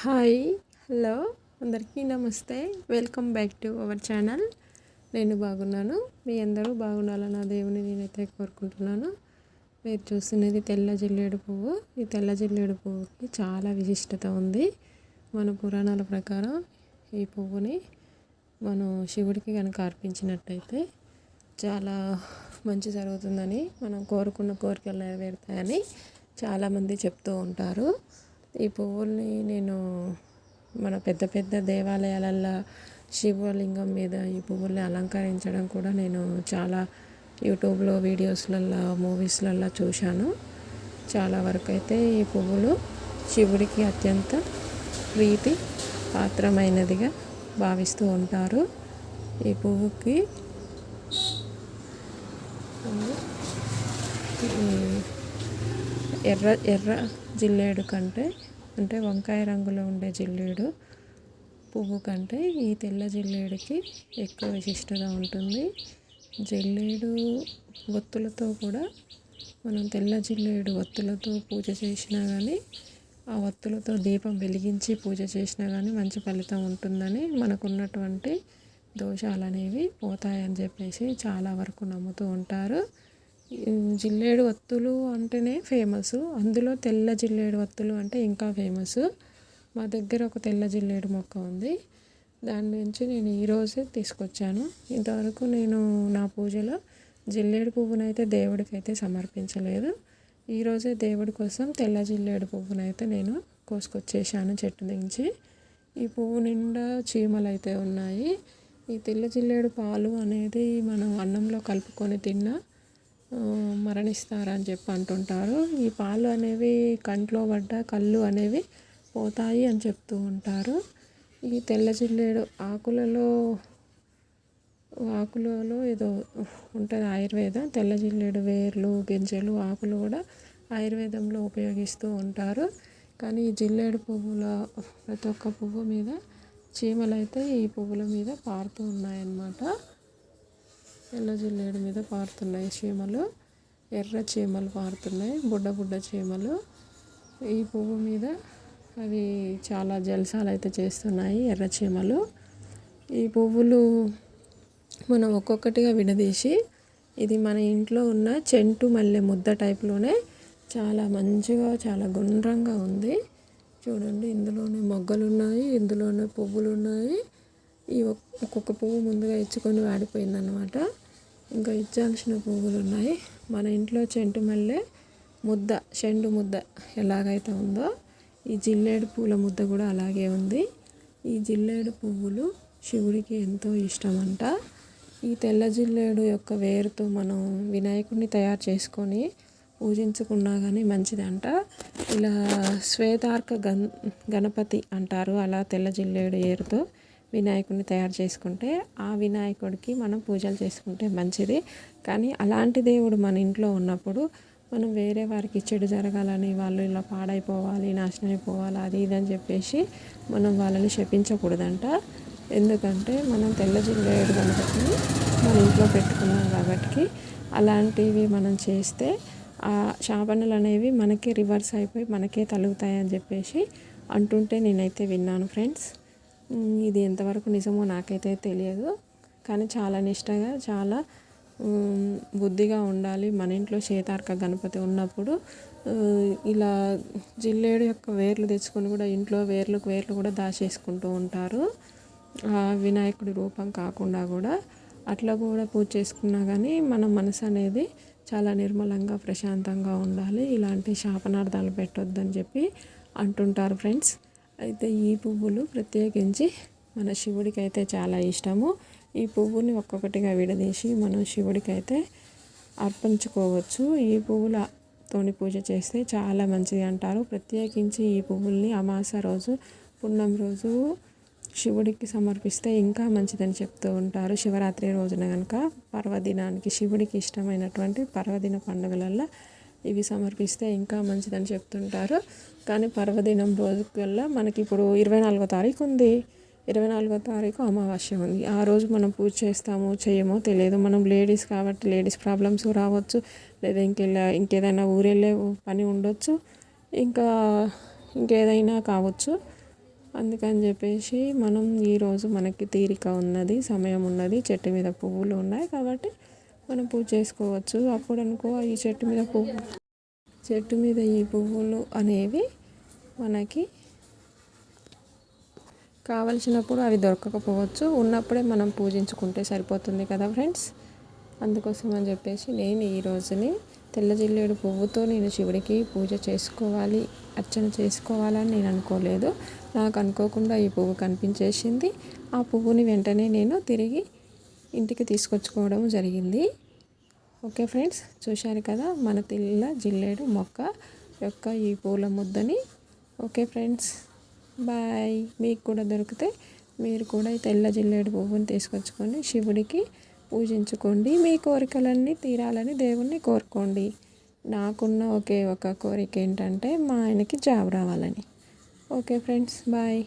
Hi hello అందరికీ నమస్తే. Welcome back to our channel. నేను బాగున్నాను. మీ అందరూ బాగుండాలని నా దేవుని నేనైతే కోరుకుంటున్నాను. మీరు చూస్తున్నది తెల్ల జిల్లేడు పువ్వు. ఈ తెల్ల జిల్లేడు పువ్వుకి చాలా విశిష్టత ఉంది. మన పురాణాల ప్రకారం ఈ పువ్వుని మనం శివుడికి కనుక అర్పించినట్టయితే చాలా మంచి జరుగుతుందని మనం కోరుకున్న కోరికలు నెరవేరుతాయని చాలామంది చెప్తూ ఉంటారు. ఈ పువ్వుల్ని నేను మన పెద్ద పెద్ద దేవాలయాలల్లో శివలింగం మీద ఈ పువ్వుల్ని అలంకరించడం కూడా నేను చాలా యూట్యూబ్లో వీడియోస్లల్లో మూవీస్లల్లో చూశాను. చాలా వరకు అయితే ఈ పువ్వులు శివుడికి అత్యంత ప్రీతి పాత్రమైనదిగా భావిస్తూ ఉంటారు. ఈ పువ్వుకి ఎర్ర ఎర్ర జిల్లేడు కంటే అంటే వంకాయ రంగులో ఉండే జిల్లేడు పువ్వు కంటే ఈ తెల్ల జిల్లేడుకి ఎక్కువ విశిష్టత ఉంటుంది. జిల్లేడు ఒత్తులతో కూడా మనం తెల్ల జిల్లేడు ఒత్తులతో పూజ చేసినా కానీ ఆ ఒత్తులతో దీపం వెలిగించి పూజ చేసినా కానీ మంచి ఫలితం ఉంటుందని మనకున్నటువంటి దోషాలు అనేవి పోతాయని చెప్పేసి చాలా వరకు నమ్ముతూ ఉంటారు. జిల్లేడు వత్తులు అంటేనే ఫేమస్. అందులో తెల్ల జిల్లేడు వత్తులు అంటే ఇంకా ఫేమస్. మా దగ్గర ఒక తెల్ల జిల్లేడు మొక్క ఉంది. దాని నుంచి నేను ఈరోజే తీసుకొచ్చాను. ఇంతవరకు నేను నా పూజలో జిల్లేడు పువ్వునైతే దేవుడికి అయితే సమర్పించలేదు ఈరోజే దేవుడి కోసం తెల్ల జిల్లేడు పువ్వునైతే నేను కోసుకొచ్చేసాను చెట్టు నుంచి. ఈ పువ్వు నిండా చీమలు అయితే ఉన్నాయి. ఈ తెల్ల జిల్లేడు పాలు అనేది మనం అన్నంలో కలుపుకొని తిన్నా మరణిస్తారని చెప్పి అంటుంటారు. ఈ పాలు అనేవి కంట్లో పడ్డ కళ్ళు అనేవి పోతాయి అని చెప్తూ ఉంటారు. ఈ తెల్ల జిల్లేడు ఆకులలో ఆకులలో ఏదో ఉంటుంది ఆయుర్వేదం. తెల్ల జిల్లేడు వేర్లు గింజలు ఆకులు కూడా ఆయుర్వేదంలో ఉపయోగిస్తూ ఉంటారు. కానీ ఈ జిల్లేడు పువ్వుల ప్రతి ఒక్క పువ్వు మీద చీమలు అయితే ఈ పువ్వుల మీద పారుతూ ఉన్నాయన్నమాట. తెల్ల జిల్లేడు మీద పారుతున్నాయి చీమలు ఎర్ర చీమలు పారుతున్నాయి బుడ్డ బుడ్డ చీమలు. ఈ పువ్వు మీద అవి చాలా జలసాలు అయితే చేస్తున్నాయి ఎర్ర చీమలు. ఈ పువ్వులు మనం ఒక్కొక్కటిగా విడదీసి ఇది మన ఇంట్లో ఉన్న చెంటు మల్లె ముద్ద టైప్లోనే చాలా మంచిగా చాలా గుండ్రంగా ఉంది. చూడండి ఇందులోనే మొగ్గలు ఉన్నాయి ఇందులోనే పువ్వులు ఉన్నాయి ఈ ఒక్కొక్క పువ్వు ముందుగా ఇచ్చుకొని వాడిపోయిందనమాట ఇంకా ఇచ్చాల్సిన పువ్వులు ఉన్నాయి మన ఇంట్లో చెంటు మల్లె ముద్ద చెండు ముద్ద ఎలాగైతే ఉందో ఈ జిల్లేడు పూల ముద్ద కూడా అలాగే ఉంది. ఈ జిల్లేడు పువ్వులు శివుడికి ఎంతో ఇష్టమంట. ఈ తెల్ల జిల్లేడు యొక్క వేరుతో మనం వినాయకుడిని తయారు చేసుకొని పూజించుకున్నా కానీ మంచిదంట. ఇలా శ్వేతార్క గన్ గణపతి అంటారు అలా తెల్ల జిల్లేడు ఏరుతో. వినాయకుడిని తయారు చేసుకుంటే ఆ వినాయకుడికి మనం పూజలు చేసుకుంటే మంచిది. కానీ అలాంటి దేవుడు మన ఇంట్లో ఉన్నప్పుడు మనం వేరే వారికి చెడు జరగాలని వాళ్ళు ఇలా పాడైపోవాలి నాశనం అయిపోవాలి అది ఇది అని చెప్పేసి మనం వాళ్ళని శపించకూడదంట. ఎందుకంటే మనం తెల్ల జిల్లేడు గణపతిని మన ఇంట్లో పెట్టుకున్నాం కాబట్టి అలాంటివి మనం చేస్తే ఆ శాపనలు అనేవి మనకే రివర్స్ అయిపోయి మనకే తలుగుతాయని చెప్పేసి అంటుంటే నేనైతే విన్నాను ఫ్రెండ్స్. ఇది ఎంతవరకు నిజమో నాకైతే తెలియదు. కానీ చాలా నిష్టగా చాలా బుద్ధిగా ఉండాలి. మన ఇంట్లో శేతార్క గణపతి ఉన్నప్పుడు ఇలా జిల్లేడు యొక్క వేర్లు తెచ్చుకొని కూడా ఇంట్లో వేర్లకు వేర్లు కూడా దాచేసుకుంటూ ఉంటారు. వినాయకుడి రూపం కాకుండా కూడా అట్లా కూడా పూజ చేసుకున్నా కానీ మన మనసు అనేది చాలా నిర్మలంగా ప్రశాంతంగా ఉండాలి. ఇలాంటి శాపనార్థాలు పెట్టొద్దని చెప్పి అంటుంటారు ఫ్రెండ్స్. అయితే ఈ పువ్వులు ప్రత్యేకించి మన శివుడికి అయితే చాలా ఇష్టము. ఈ పువ్వుని ఒక్కొక్కటిగా విడదీసి మనం శివుడికి అయితే అర్పించుకోవచ్చు. ఈ పువ్వులతోని పూజ చేస్తే చాలా మంచిది అంటారు. ప్రత్యేకించి ఈ పువ్వుల్ని అమాస రోజు పున్నం రోజు శివుడికి సమర్పిస్తే ఇంకా మంచిదని చెప్తూ ఉంటారు. శివరాత్రి రోజున కనుక పర్వదినానికి శివుడికి ఇష్టమైనటువంటి పర్వదిన పండుగలల్లో ఇవి సమర్పిస్తే ఇంకా మంచిదని చెప్తుంటారు. కానీ పర్వదినం రోజుకల్లా మనకి ఇప్పుడు ఇరవై నాలుగో తారీఖు ఉంది. ఇరవై నాలుగో తారీఖు అమావాస్య ఉంది. ఆ రోజు మనం పూజ చేస్తామో చేయమో తెలియదు. మనం లేడీస్ కాబట్టి లేడీస్ ప్రాబ్లమ్స్ రావచ్చు. లేదా ఇంకెలా ఇంకేదైనా ఊరెళ్ళే పని ఉండొచ్చు. ఇంకా ఇంకేదైనా కావచ్చు. అందుకని చెప్పేసి మనం ఈరోజు మనకి తీరిక ఉన్నది సమయం ఉన్నది చెట్టు మీద పువ్వులు ఉన్నాయి కాబట్టి మనం పూజ చేసుకోవచ్చు. అప్పుడు అనుకో ఈ చెట్టు మీద పువ్వు చెట్టు మీద ఈ పువ్వులు అనేవి మనకి కావలసినప్పుడు అవి దొరకకపోవచ్చు. ఉన్నప్పుడే మనం పూజించుకుంటే సరిపోతుంది కదా ఫ్రెండ్స్? అందుకోసం అని చెప్పేసి నేను ఈ రోజుని తెల్ల జిల్లేడు పువ్వుతో నేను శివుడికి పూజ చేసుకోవాలి అర్చన చేసుకోవాలని నేను అనుకోలేదు. నాకు అనుకోకుండా ఈ పువ్వు కనిపించేసింది. ఆ పువ్వుని వెంటనే నేను తిరిగి ఇంటికి తీసుకొచ్చుకోవడం జరిగింది. ఓకే ఫ్రెండ్స్ చూశారు కదా మన తెల్ల జిల్లేడు మొక్క యొక్క ఈ పూల ముద్దని. Okay friends bye. మీకు కూడా దొరికితే మీరు కూడా ఈ తెల్ల జిల్లేడు పువ్వుని తీసుకొచ్చుకొని శివుడికి పూజించుకోండి. మీ కోరికలన్నీ తీరాలని దేవుణ్ణి కోరుకోండి. నాకున్న ఒకే ఒక కోరిక ఏంటంటే మా ఆయనకి జాబ్ రావాలని. Okay friends bye.